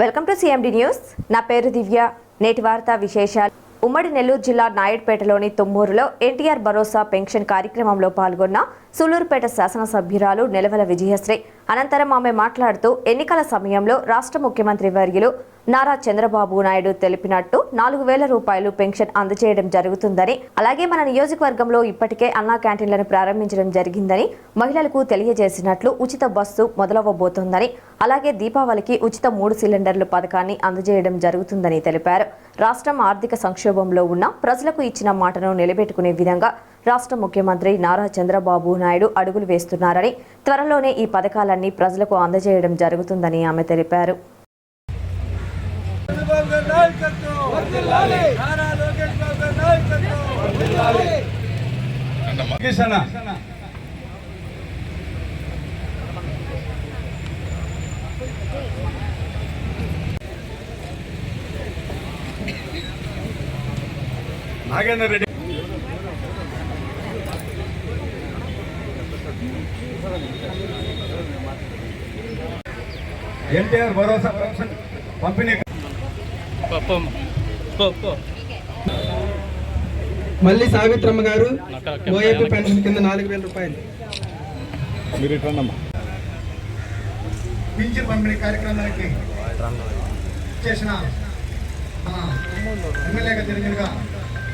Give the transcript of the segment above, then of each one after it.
Welcome to CMD news నా పేరు దివ్య. నేటి వార్త విశేషాలు. ఉమ్మడి నెల్లూరు జిల్లా నాయుడుపేటలోని తుమ్మూరులో ఎన్టీఆర్ భరోసా పెన్షన్ కార్యక్రమంలో పాల్గొన్న సూలూరుపేట శాసనసభ్యురాలు నెలవల విజయశ్రీ. అనంతరం ఆమె మాట్లాడుతూ ఎన్నికల సమయంలో రాష్ట్ర ముఖ్యమంత్రి వర్యులు నారా చంద్రబాబు నాయుడు తెలిపినట్టు నాలుగు వేల రూపాయలు పెన్షన్ అందజేయడం జరుగుతుందని అలాగే మన నియోజకవర్గంలో ఇప్పటికే అన్నా క్యాంటీన్లను ప్రారంభించడం జరిగిందని మహిళలకు తెలియజేసినట్లు ఉచిత బస్సు మొదలవ్వబోతోందని అలాగే దీపావళికి ఉచిత మూడు సిలిండర్లు పథకాన్ని అందజేయడం జరుగుతుందని తెలిపారు. రాష్ట్రం ఆర్థిక సంక్షోభంలో ఉన్న ప్రజలకు ఇచ్చిన మాటను నిలబెట్టుకునే విధంగా రాష్ట్ర ముఖ్యమంత్రి నారా చంద్రబాబు నాయుడు అడుగులు వేస్తున్నారని త్వరలోనే ఈ పథకాలన్నీ ప్రజలకు అందజేయడం జరుగుతుందని ఆమె తెలిపారు. నాగేందర్ రెడ్డి నాయకత్వం నారా లోకేష్ బాబు గారి నాయకత్వం కిషన్ నాగేందర్ రెడ్డి ఎన్టీఆర్ భరోసా పెన్షన్ పంపిణీ మళ్ళీ సావిత్రమ్మ గారు ఓఏపీ పెన్షన్ కింద నాలుగు వేల రూపాయలు. పింఛన్ పంపిణీ కార్యక్రమానికి చేసిన మన ఎమ్మెల్యేగా జరిగినగా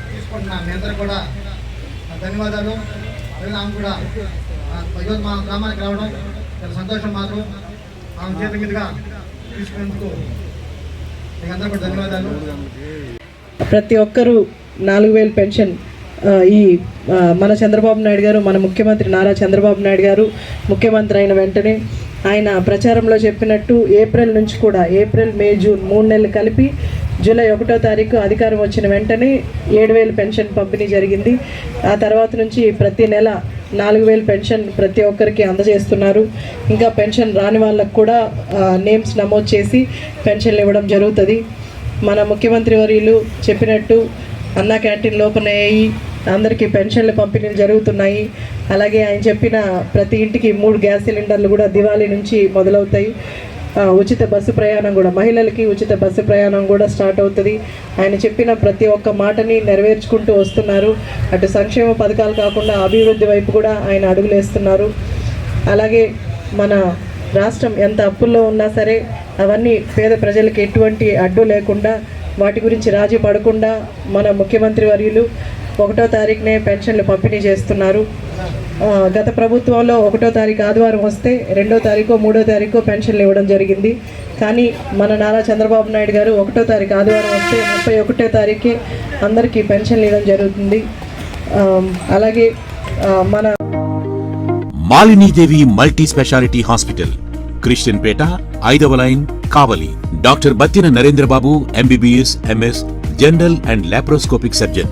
తీసుకుంటున్న మీ అందరూ కూడా ధన్యవాదాలు. ఆమె కూడా ఈరోజు మా గ్రామానికి రావడం చాలా సంతోషం మాత్రం. ఆమె చేతి మీదుగా తీసుకునేందుకు మీకు అందరూ కూడా ధన్యవాదాలు. ప్రతి ఒక్కరూ నాలుగు వేలు పెన్షన్ ఈ మన చంద్రబాబు నాయుడు గారు మన ముఖ్యమంత్రి నారా చంద్రబాబు నాయుడు గారు ముఖ్యమంత్రి అయిన వెంటనే ఆయన ప్రచారంలో చెప్పినట్టు ఏప్రిల్ నుంచి కూడా ఏప్రిల్ మే జూన్ మూడు నెలలు కలిపి జూలై ఒకటో తారీఖు అధికారం వచ్చిన వెంటనే ఏడు వేలు పెన్షన్ పంపిణీ జరిగింది. ఆ తర్వాత నుంచి ప్రతి నెల నాలుగు వేలు పెన్షన్ ప్రతి ఒక్కరికి అందజేస్తున్నారు. ఇంకా పెన్షన్ రాని వాళ్ళకు కూడా నేమ్స్ నమోదు చేసి పెన్షన్లు ఇవ్వడం జరుగుతుంది. మన ముఖ్యమంత్రి వర్యులు చెప్పినట్టు అన్న క్యాంటీన్ లోపల అయ్యి అందరికీ పెన్షన్లు పంపిణీలు జరుగుతున్నాయి. అలాగే ఆయన చెప్పిన ప్రతి ఇంటికి మూడు గ్యాస్ సిలిండర్లు కూడా దివాళీ నుంచి మొదలవుతాయి. ఉచిత బస్సు ప్రయాణం కూడా. మహిళలకి ఉచిత బస్సు ప్రయాణం కూడా స్టార్ట్ అవుతుంది. ఆయన చెప్పిన ప్రతి ఒక్క మాటని నెరవేర్చుకుంటూ వస్తున్నారు. అటు సంక్షేమ పథకాలు కాకుండా అభివృద్ధి వైపు కూడా ఆయన అడుగులేస్తున్నారు. అలాగే మన రాష్ట్రం ఎంత అప్పుల్లో ఉన్నా సరే అవన్నీ పేద ప్రజలకు ఎటువంటి అడ్డు లేకుండా వాటి గురించి రాజీ పడకుండా మన ముఖ్యమంత్రి వర్యులు ఒకటో తారీఖునే పెన్షన్లు పంపిణీ చేస్తున్నారు. గత ప్రభుత్వంలో ఒకటో తారీఖు ఆదివారం వస్తే రెండో తారీఖు మూడో తారీఖు పెన్షన్లు ఇవ్వడం జరిగింది. కానీ మన నారా చంద్రబాబు నాయుడు గారు ఒకటో తారీఖు ఆదివారం వస్తే ముప్పై ఒకటో తారీఖే అందరికీ పెన్షన్లు ఇవ్వడం జరుగుతుంది. అలాగే మన Malinidevi multi speciality hospital Christianpet ఐదవ line Kavali. Doctor Battina Narendrababu MBBS MS general and laparoscopic surgeon.